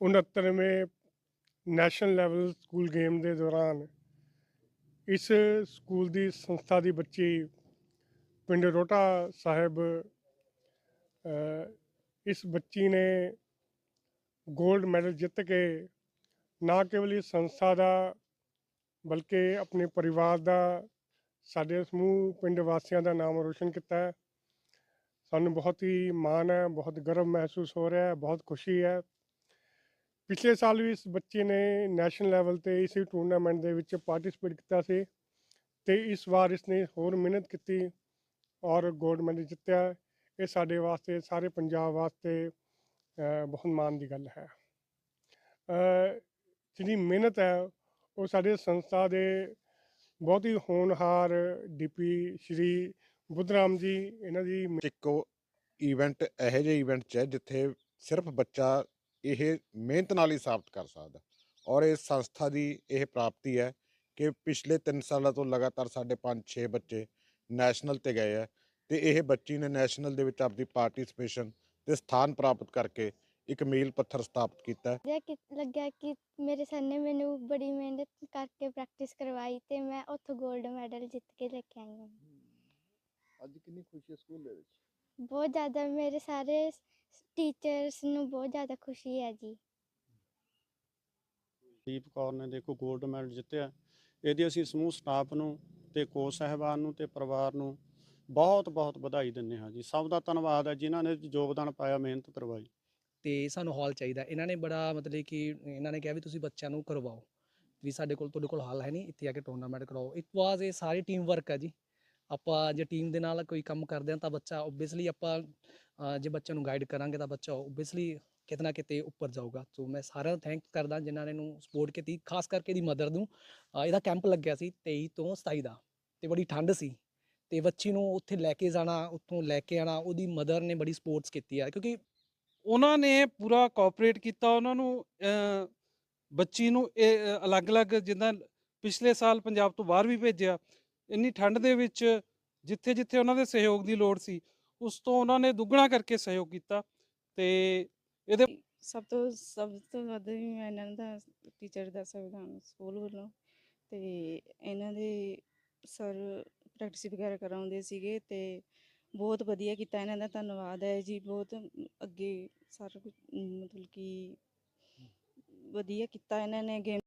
69ਵੇਂ national level school game ਦੇ ਦੌਰਾਨ ਇਸ ਸਕੂਲ ਦੀ ਸੰਸਥਾ ਦੀ ਬੱਚੀ ਪਿੰਡ ਰੋਟਾ ਸਾਹਿਬ ਇਸ ਬੱਚੀ ਨੇ 골ਡ ਮੈਡਲ ਜਿੱਤ ਕੇ ਨਾ ਕੇਵਲ ਇਸ ਸੰਸਥਾ ਦਾ ਬਲਕਿ ਆਪਣੇ ਪਰਿਵਾਰ ਦਾ, ਸਾਡੇ ਸਮੂਹ, ਪਿੰਡ ਵਾਸੀਆਂ ਦਾ ਨਾਮ ਰੋਸ਼ਨ ਕੀਤਾ ਹੈ। ਸਾਨੂੰ ਬਹੁਤ ਹੀ ਮਾਣ ਹੈ, ਬਹੁਤ ਗਰਵ ਮਹਿਸੂਸ ਹੋ ਰਿਹਾ ਹੈ, ਬਹੁਤ ਖੁਸ਼ੀ ਹੈ। ਪਿਛਲੇ ਸਾਲ ਵੀ ਇਸ ਬੱਚੇ ਨੇ ਨੈਸ਼ਨਲ ਲੈਵਲ ਤੇ ਇਸੇ ਟੂਰਨਾਮੈਂਟ ਦੇ ਵਿੱਚ ਪਾਰਟਿਸਿਪੇਟ ਕੀਤਾ ਸੀ ਤੇ ਇਸ ਵਾਰ ਇਸਨੇ ਹੋਰ ਮਿਹਨਤ ਕੀਤੀ ਔਰ ਗੋਲਡ ਮੈਡਲ ਜਿੱਤਿਆ। ਇਹ ਸਾਡੇ ਵਾਸਤੇ, ਸਾਰੇ ਪੰਜਾਬ ਵਾਸਤੇ ਬਹੁਤ ਮਾਣ ਦੀ ਗੱਲ ਹੈ। ਜਿਹੜੀ ਮਿਹਨਤ ਹੈ, ਉਹ ਸਾਡੇ ਸੰਸਥਾ ਦੇ ਬਹੁਤ ਹੀ ਹੋਣਹਾਰ ਡੀਪੀ ਸ਼੍ਰੀ ਬੁੱਧਰਾਮ ਜੀ, ਇਹਨਾਂ ਦੀ ਇੱਕੋ ਇਵੈਂਟ ਇਹੋ ਜਿਹੇ ਇਵੈਂਟ 'ਚ ਹੈ ਜਿੱਥੇ ਸਿਰਫ ਬੱਚਾ ਇਹ ਮਿਹਨਤ ਨਾਲ ਹੀ ਸਾਬਤ ਕਰ ਸਕਦਾ। ਔਰ ਇਸ ਸੰਸਥਾ ਦੀ ਇਹ ਪ੍ਰਾਪਤੀ ਹੈ ਕਿ ਪਿਛਲੇ 3 ਸਾਲਾਂ ਤੋਂ ਲਗਾਤਾਰ ਸਾਡੇ 5-6 ਬੱਚੇ ਨੈਸ਼ਨਲ ਤੇ ਗਏ ਹੈ ਤੇ ਇਹ ਬੱਚੀ ਨੇ ਨੈਸ਼ਨਲ ਦੇ ਵਿੱਚ ਆਪਦੀ ਪਾਰਟਿਸਿਪੇਸ਼ਨ ਤੇ ਸਥਾਨ ਪ੍ਰਾਪਤ ਕਰਕੇ ਇੱਕ ਮੀਲ ਪੱਥਰ ਸਥਾਪਿਤ ਕੀਤਾ। ਹੈ ਵਧੀਆ ਕਿ ਲੱਗਿਆ ਕਿ ਮੇਰੇ ਸਰ ਨੇ ਮੈਨੂੰ ਬੜੀ ਮਿਹਨਤ ਕਰਕੇ ਪ੍ਰੈਕਟਿਸ ਕਰਵਾਈ ਤੇ ਮੈਂ ਉੱਥੋਂ 골ਡ ਮੈਡਲ ਜਿੱਤ ਕੇ ਲੈ ਕੇ ਆਈ ਹਾਂ। ਅੱਜ ਕਿੰਨੀ ਖੁਸ਼ੀ ਹੈ ਸਕੂਲ ਦੇ ਵਿੱਚ? ਬਹੁਤ ਜ਼ਿਆਦਾ ਮੇਰੇ ਸਾਰੇ ਟੀਚਰਸ ਨੂੰ ਬਹੁਤ ਜ਼ਿਆਦਾ ਖੁਸ਼ੀ ਹੈ ਜੀ। ਦੀਪ ਕੌਰ ਨੇ ਦੇਖੋ 골ਡ ਮੈਡਲ ਜਿੱਤਿਆ। ਇਹਦੀ ਅਸੀਂ ਸਮੂਹ ਸਟਾਫ ਨੂੰ ਤੇ ਕੋਚ ਸਾਹਿਬਾਨ ਨੂੰ ਤੇ ਪਰਿਵਾਰ ਨੂੰ ਬਹੁਤ ਬਹੁਤ ਵਧਾਈ ਦਿੰਦੇ ਹਾਂ ਜੀ। ਸਭ ਦਾ ਧੰਨਵਾਦ ਹੈ ਜਿਨ੍ਹਾਂ ਨੇ ਯੋਗਦਾਨ ਪਾਇਆ ਮਿਹਨਤ ਕਰਵਾਈ। ਤੇ ਸਾਨੂੰ ਹਾਲ ਚਾਹੀਦਾ। ਇਹਨਾਂ ਨੇ ਬੜਾ ਮਤਲਬ ਕਿ ਇਹਨਾਂ ਨੇ ਕਿਹਾ ਵੀ ਤੁਸੀਂ ਬੱਚਿਆਂ ਨੂੰ ਕਰਵਾਓ। ਵੀ ਸਾਡੇ ਕੋਲ ਤੁਹਾਡੇ ਕੋਲ ਹਾਲ ਹੈ ਨਹੀਂ ਇੱਥੇ ਆ ਕੇ ਟੂਰਨਾਮੈਂਟ ਕਰਾਓ। ਇਟ ਵਾਸ ਇਹ ਸਾਰੀ ਟੀਮ ਵਰਕ ਹੈ ਜੀ। ਆਪਾਂ ਜੇ ਟੀਮ ਦੇ ਨਾਲ ਕੋਈ ਕੰਮ ਕਰਦੇ ਹਾਂ ਤਾਂ ਬੱਚਾ ਓਬਵੀਅਸਲੀ ਆਪਾਂ ਜੇ ਬੱਚਿਆਂ ਨੂੰ ਗਾਈਡ ਕਰਾਂਗੇ ਤਾਂ ਬੱਚਾ ਓਬਵੀਅਸਲੀ ਕਿਤੇ ਨਾ ਕਿਤੇ ਉੱਪਰ ਜਾਊਗਾ। ਸੋ ਮੈਂ ਸਾਰਿਆਂ ਨੂੰ ਥੈਂਕ ਕਰਦਾ ਜਿਨ੍ਹਾਂ ਨੇ ਇਹਨੂੰ ਸਪੋਰਟ ਕੀਤੀ, ਖਾਸ ਕਰਕੇ ਇਹਦੀ ਮਦਰ ਨੂੰ। ਇਹਦਾ ਕੈਂਪ ਲੱਗਿਆ ਸੀ 23 ਤੋਂ 27 ਦਾ ਤੇ ਬੜੀ ਠੰਡ ਸੀ ਤੇ ਬੱਚੀ ਨੂੰ ਉੱਥੇ ਲੈ ਕੇ ਜਾਣਾ, ਉੱਥੋਂ ਲੈ ਕੇ ਆਣਾ ਉਹਦੀ ਮਦਰ ਨੇ ਬੜੀ ਸਪੋਰਟਸ ਕੀਤੀ ਹੈ ਕਿਉਂਕਿ ਉਹਨਾਂ ਨੇ ਪੂਰਾ ਕੋਆਪਰੇਟ ਕੀਤਾ, ਉਹਨਾਂ ਨੂੰ ਬੱਚੀ ਨੂੰ ਇਹ ਅਲੱਗ-ਅਲੱਗ ਜਿੱਦਾਂ ਪਿਛਲੇ ਸਾਲ ਪੰਜਾਬ ਤੋਂ ਬਾਹਰ ਵੀ ਭੇਜਿਆ ਇੰਨੀ ਠੰਡ ਦੇ ਵਿੱਚ ਜਿੱਥੇ-ਜਿੱਥੇ ਉਹਨਾਂ ਦੇ ਸਹਿਯੋਗ ਦੀ ਲੋੜ ਸੀ, ਉਸ ਤੋਂ ਉਹਨਾਂ ਨੇ ਦੁੱਗਣਾ ਕਰਕੇ ਸਹਿਯੋਗ ਕੀਤਾ ਤੇ ਇਹਦੇ ਸਭ ਤੋਂ ਸਭ ਤੋਂ ਵੱਧ ਵੀ ਮੈਂ ਇਹਨਾਂ ਦਾ ਟੀਚਰ ਦਾ ਸੰਵਿਧਾਨ ਸਕੂਲ ਵੱਲੋਂ ਤੇ ਇਹਨਾਂ ਦੇ ਸਰ ਪ੍ਰੈਕਟਿਸ ਵਗੈਰਾ ਕਰਾਉਂਦੇ ਸੀਗੇ ਤੇ ਬਹੁਤ ਵਧੀਆ ਕੀਤਾ ਇਹਨਾਂ ਦਾ, ਧੰਨਵਾਦ ਹੈ ਜੀ, ਬਹੁਤ ਅੱਗੇ ਸਾਰਾ ਕੁਝ ਮਤਲਬ ਕਿ ਵਧੀਆ ਕੀਤਾ ਇਹਨਾਂ ਨੇ ਗੇਮ